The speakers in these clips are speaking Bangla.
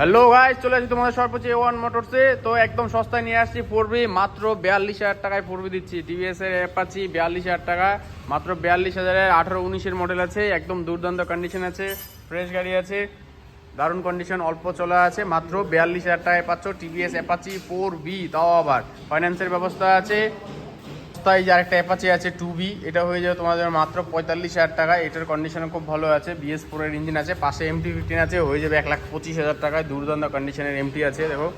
হ্যালো গাইস চলে আসি তোমাদের সর্বোচ্চ এ ওয়ান মোটরসে তো একদম সস্তায় নিয়ে আসছি ফোর মাত্র বিয়াল্লিশ হাজার টাকায় ফোর দিচ্ছি। টিভিএস এর অ্যাপাচি বিয়াল্লিশ হাজার টাকা। মাত্র বিয়াল্লিশ হাজারের আঠারো উনিশের মডেল আছে, একদম দুর্দান্ত কন্ডিশন আছে ফ্রেশ গাড়ি আছে, দারুণ কন্ডিশন অল্প চলা আছে, মাত্র বিয়াল্লিশ হাজার টাকায় পাচ্ছ। টিভিএস অ্যাপাচি ফোর বি তাও আবার ফাইন্যান্সের ব্যবস্থা আছে। তাই যে আরেকটা অ্যাপাচি আছে টু বি এটা হয়ে যাবে তোমাদের মাত্র পঁয়তাল্লিশ হাজার টাকা। এটার কন্ডিশন খুব ভালো আছে বিএস ফোরের ইঞ্জিন আছে, পাশে এমটি ফিফটিন আছে, হয়ে যাবে এক লাখ পঁচিশ হাজার টাকায়। দুর্দান্ত কন্ডিশনের এমটি আছে, দেখো।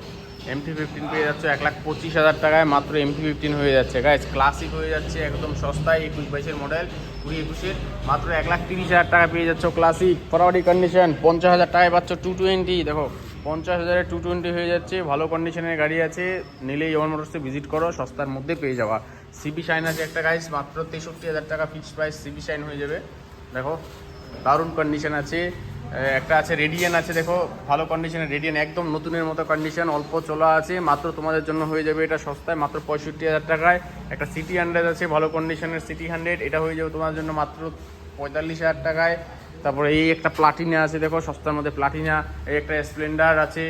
এমটি ফিফটিন পেয়ে যাচ্ছে এক লাখ পঁচিশ হাজার টাকায়, মাত্র এমটি ফিফটিন হয়ে যাচ্ছে। গাইজ ক্লাসিক হয়ে যাচ্ছে একদম সস্তায় একুশ বাইশের মডেল কুড়ি একুশের, মাত্র এক লাখ তিরিশ হাজার টাকা পেয়ে যাচ্ছ ক্লাসিক ফরওয়ার্ডি কন্ডিশন পঞ্চাশ হাজার টাকায় পাচ্ছ টু টোয়েন্টি দেখো। পঞ্চাশ হাজারে টু টোয়েন্টি হয়ে যাচ্ছে, ভালো কন্ডিশনের গাড়ি আছে, নিলেই ইয়ন মোটরসে ভিজিট করো, সস্তার মধ্যে পেয়ে যাওয়া সিবি শাইন আছে একটা গাইস মাত্র তেষট্টি হাজার টাকা ফিক্সড প্রাইস সিবি শাইন হয়ে যাবে। দেখো, দারুণ কন্ডিশন আছে। একটা আছে রেডিয়ান আছে, দেখো, ভালো কন্ডিশনের রেডিয়ান একদম নতুনের মতো কন্ডিশন অল্প চলা আছে, মাত্র তোমাদের জন্য হয়ে যাবে এটা সস্তায়, মাত্র পঁয়ষট্টি হাজার টাকায়। একটা সিটি হান্ড্রেড আছে, ভালো কন্ডিশনের সিটি হান্ড্রেড এটা হয়ে যাবে তোমার জন্য মাত্র পঁয়তাল্লিশ হাজার টাকায়। তারপরে এই একটা প্লাটিনা আছে, দেখো, সস্তার মধ্যে প্লাটিনা, এই একটা স্প্লেন্ডার আছে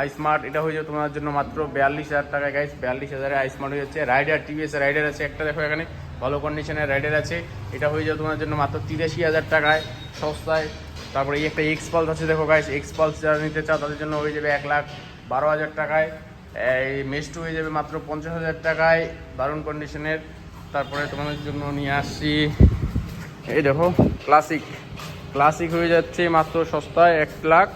আইস্মার্ট এটা হয়ে যাবে তোমার জন্য মাত্র বিয়াল্লিশ হাজার টাকায় গাইস বিয়াল্লিশ হাজারে আইস্মার্ট হয়ে যাচ্ছে। রাইডার, টিভিএস রাইডার আছে, একটা দেখো এখানে, ভালো কন্ডিশনের রাইডার আছে, এটা হয়ে যাবে তোমার জন্য মাত্র তিরাশি হাজার টাকায়, সস্তায়। তারপরে এই একটা এক্স পালস আছে, দেখো গাইস এক্স পালস যারা নিতে চাও, তাদের জন্য হয়ে যাবে এক লাখ বারো হাজার টাকায়। এই মেস্টু হয়ে যাবে মাত্র পঞ্চাশ হাজার টাকায়, দারুণ কন্ডিশনের তারপরে তোমাদের জন্য নিয়ে আসছি। এই দেখো ক্লাসিক ক্লাসিক হয়ে যাচ্ছে মাত্র সস্তায় এক লাখ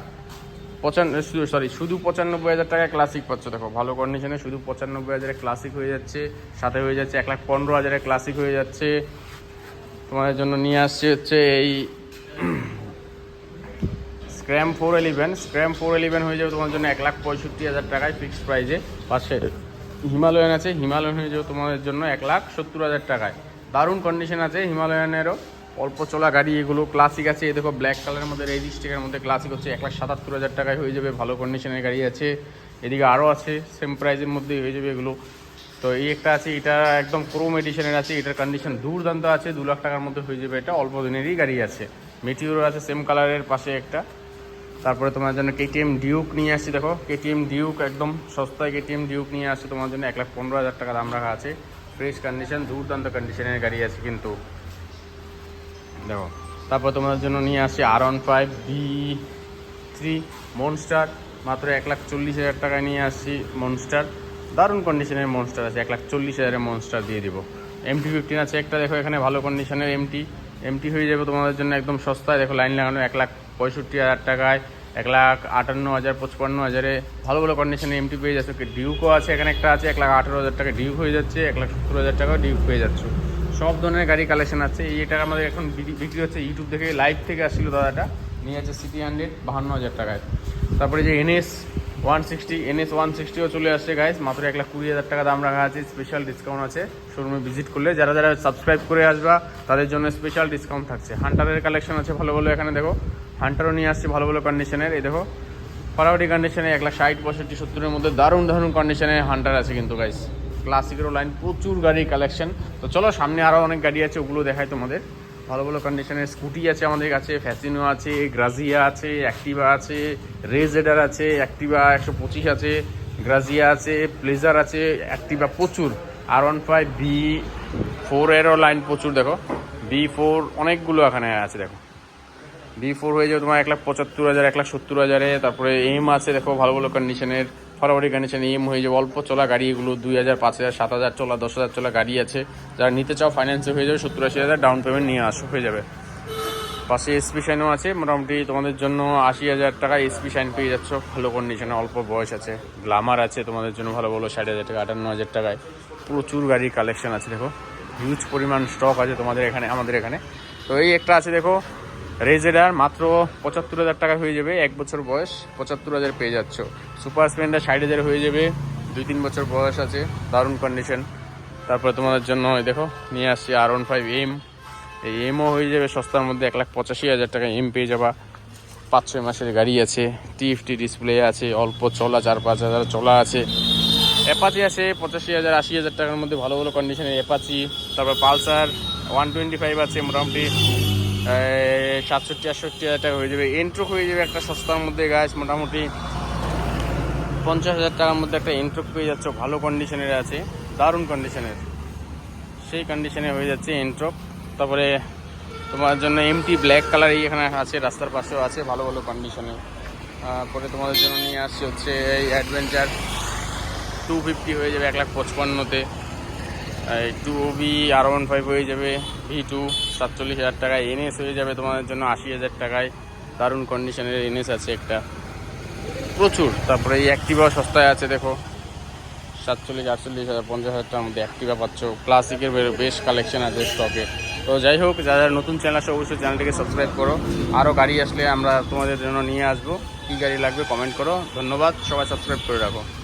পঁচান্ন সরি শুধু পঁচানব্বই হাজার টাকায় ক্লাসিক পাচ্ছ। দেখো, ভালো কন্ডিশনে শুধু পঁচানব্বই হাজারে ক্লাসিক হয়ে যাচ্ছে, সাথে হয়ে যাচ্ছে এক লাখ পনেরো হাজারে ক্লাসিক হয়ে যাচ্ছে। তোমাদের জন্য নিয়ে আসছে হচ্ছে এই scram four eleven scram four eleven হয়ে যাবে তোমার জন্য এক লাখ পঁয়ষট্টি হাজার টাকায় ফিক্সড প্রাইজে পাশে হিমালয়ান আছে, হিমালয়ান হয়ে যাবে তোমাদের জন্য এক লাখ সত্তর হাজার টাকায়। দারুণ কন্ডিশন আছে হিমালয়ানেরও। অল্প চলা গাড়ি, এগুলো ক্লাসিক আছে। দেখো ব্ল্যাক কালারের মধ্যে রেড স্টিকের মধ্যে ক্লাসিক হচ্ছে। এক লাখ সাতাত্তর হাজার টাকায় হয়ে যাবে, ভালো কন্ডিশনের গাড়ি আছে। এদিকে আরও আছে সেম প্রাইজের মধ্যেই হয়ে যাবে এগুলো। তো এই একটা আছে, এটা একদম ক্রোম এডিশনের আছে, এটার কন্ডিশন দুর্দান্ত আছে, দু লাখ টাকার মধ্যে হয়ে যাবে। এটা অল্প দিনেরই গাড়ি আছে। মেটিওর আছে সেম কালারের পাশে একটা। তারপরে তোমার জন্য কেটিএম ডিউক নিয়ে আসছি, দেখো। কেটিএম ডিউক একদম সস্তায় কেটিএম ডিউক নিয়ে আসছে তোমার জন্য। এক লাখ পনেরো হাজার টাকা দাম রাখা আছে। ফ্রেশ কন্ডিশন দুর্দান্ত কন্ডিশনের গাড়ি আছে কিন্তু। দেখো। তারপর তোমাদের জন্য নিয়ে আসছি R one five V three monster মাত্র এক লাখ চল্লিশ হাজার টাকায় নিয়ে আসছি মনস্টার দারুণ কন্ডিশনের মনস্টার আছে, এক লাখ চল্লিশ হাজারের মনস্টার দিয়ে দিব। এমটি ফিফটিন আছে একটা, দেখো এখানে ভালো কন্ডিশনের এমটি এমটি হয়ে যাবে তোমাদের জন্য একদম সস্তায়, দেখো লাইন লাগানো এক লাখ পঁয়ষট্টি হাজার টাকায়, এক লাখ আটান্ন হাজার, পঁচপান্ন হাজারে ভালো ভালো কন্ডিশনে এমটি পেয়ে যাচ্ছে। ডিউকও আছে, এখানে একটা আছে, এক লাখ আঠারো হাজার টাকা ডিউক হয়ে যাচ্ছে, এক লাখ সত্তর হাজার টাকা ডিউক পেয়ে যাচ্ছে। সব ধরনের গাড়ি কালেকশন আছে। এই এটা আমাদের এখন বিক্রি- হচ্ছে ইউটিউব থেকে লাইভ থেকে আসছিল দাদাটা। নিয়ে আছে সিটি হান্ড্রেড বাহান্ন হাজার টাকায়। তারপরে যে NS one sixty NS one সিক্সটিও চলে আসছে গাইজ মাত্র এক লাখ কুড়ি হাজার টাকা দাম রাখা আছে। স্পেশাল ডিসকাউন্ট আছে। শোরুমে ভিজিট করলে যারা যারা সাবস্ক্রাইব করে আসবা, তাদের জন্য স্পেশাল ডিসকাউন্ট থাকছে। হান্টারের কালেকশন আছে ভালো ভালো এখানে, দেখো। হান্টারও নিয়ে আসছে ভালো ভালো কন্ডিশনের এই দেখো। ফারাউডি কন্ডিশনে এক লাখ ষাট, পঁয়ষট্টি, সত্তরের মধ্যে দারুণ দারুণ কন্ডিশনে হান্টার আছে কিন্তু গাইস ক্লাসিকেরও লাইন প্রচুর গাড়ির কালেকশন তো চলো, সামনে আরও অনেক গাড়ি আছে, ওগুলো দেখাই তোমাদের। ভালো ভালো কন্ডিশনের স্কুটি আছে আমাদের কাছে ফ্যাসিনো আছে গ্রাজিয়া আছে অ্যাক্টিভা আছে রেজেডার আছে অ্যাক্টিভা একশো পঁচিশ আছে গ্রাজিয়া আছে প্লেজার আছে অ্যাক্টিভা প্রচুর। R one five V four এরও লাইন প্রচুর, দেখো। বি ফোর অনেকগুলো এখানে আছে, দেখো। বি ফোর হয়ে যাবে তোমার এক লাখ পঁচাত্তর হাজার, এক লাখ সত্তর হাজারে। তারপরে এম আছে, দেখো, ভালো ভালো কন্ডিশনের ফরওয়ার্ডি কন্ডিশন এম হয়ে যাবে। অল্প চলা গাড়ি এগুলো, দুই হাজার, পাঁচ হাজার, সাত হাজার চলা, দশ হাজার চলা গাড়ি আছে। যারা নিতে চাও ফাইন্যান্সে হয়ে যাবে, সত্তর, আশি হাজার ডাউন পেমেন্ট নিয়ে আসো, হয়ে যাবে। পাশে এসপি শাইনও আছে, মোটামুটি তোমাদের জন্য আশি হাজার টাকা এসপি শাইন পেয়ে যাচ্ছ। ভালো কন্ডিশনে অল্প বয়স আছে। গ্লামার আছে তোমাদের জন্য, ভালো ভালো ষাট হাজার টাকা, আটান্ন হাজার টাকায়। প্রচুর গাড়ির কালেকশন আছে, দেখো। হিউজ পরিমাণ স্টক আছে তোমাদের এখানে, আমাদের এখানে। তো এই একটা আছে, দেখো রেজেডার মাত্র পঁচাত্তর হাজার টাকা হয়ে যাবে, এক বছর বয়স, পঁচাত্তর হাজার পেয়ে যাচ্ছ। সুপার স্প্লেন্ডার ষাট হাজার হয়ে যাবে, দুই তিন বছর বয়স আছে, দারুণ কন্ডিশন তারপরে তোমাদের জন্য দেখো, নিয়ে আসছি আর ওয়ান ফাইভ এম এই এমও হয়ে যাবে সস্তার মধ্যে এক লাখ পঁচাশি হাজার টাকা এম পেয়ে যাবা। পাঁচ ছয় মাসের গাড়ি আছে টিএফটি ডিসপ্লে আছে, অল্প চলা, চার পাঁচ হাজার চলা আছে। অ্যাপাচি আছে, পঁচাশি হাজার, আশি হাজার টাকার মধ্যে ভালো ভালো কন্ডিশনের অ্যাপাচি তারপর পালসার ওয়ান টোয়েন্টি ফাইভ আছে মোটামুটি। সাতষট্টি, আটষট্টি হাজার টাকা হয়ে যাবে। এন্ট্রো হয়ে যাবে একটা সস্তার মধ্যে গাছ মোটামুটি পঞ্চাশ হাজার টাকার মধ্যে একটা এন্ট্রক পেয়ে যাচ্ছ। ভালো কন্ডিশনের আছে, দারুণ কন্ডিশনের সেই কন্ডিশনে হয়ে যাচ্ছে এন্ট্রক তারপরে তোমার জন্য এমটি ব্ল্যাক কালারই এখানে আছে, রাস্তার পাশেও আছে, ভালো ভালো কন্ডিশনে পরে তোমাদের জন্য নিয়ে আসছে হচ্ছে এই অ্যাডভেঞ্চার টু ফিফটি হয়ে যাবে, এক lakh পঁচপান্নতে। Two B R one five হয়ে যাবে ভি টু সাতচল্লিশ হাজার টাকায় এনএস হয়ে যাবে তোমাদের জন্য আশি হাজার টাকায়। দারুণ কন্ডিশনের এনএস আছে একটা। প্রচুর। তারপরে এই অ্যাক্টিভাও সস্তায় আছে, দেখো। সাতচল্লিশ, আটচল্লিশ হাজার, পঞ্চাশ হাজার টাকার মধ্যে অ্যাক্টিভা পাচ্ছ। ক্লাসিকের বেশ কালেকশন আছে স্টকে তো যাই হোক, যারা নতুন চ্যানেল আসে অবশ্যই চ্যানেলটিকে সাবস্ক্রাইব করো। আরও গাড়ি আসলে আমরা তোমাদের জন্য নিয়ে আসব। কী গাড়ি লাগবে কমেন্ট করো। ধন্যবাদ। সবাই সাবস্ক্রাইব করে রাখো।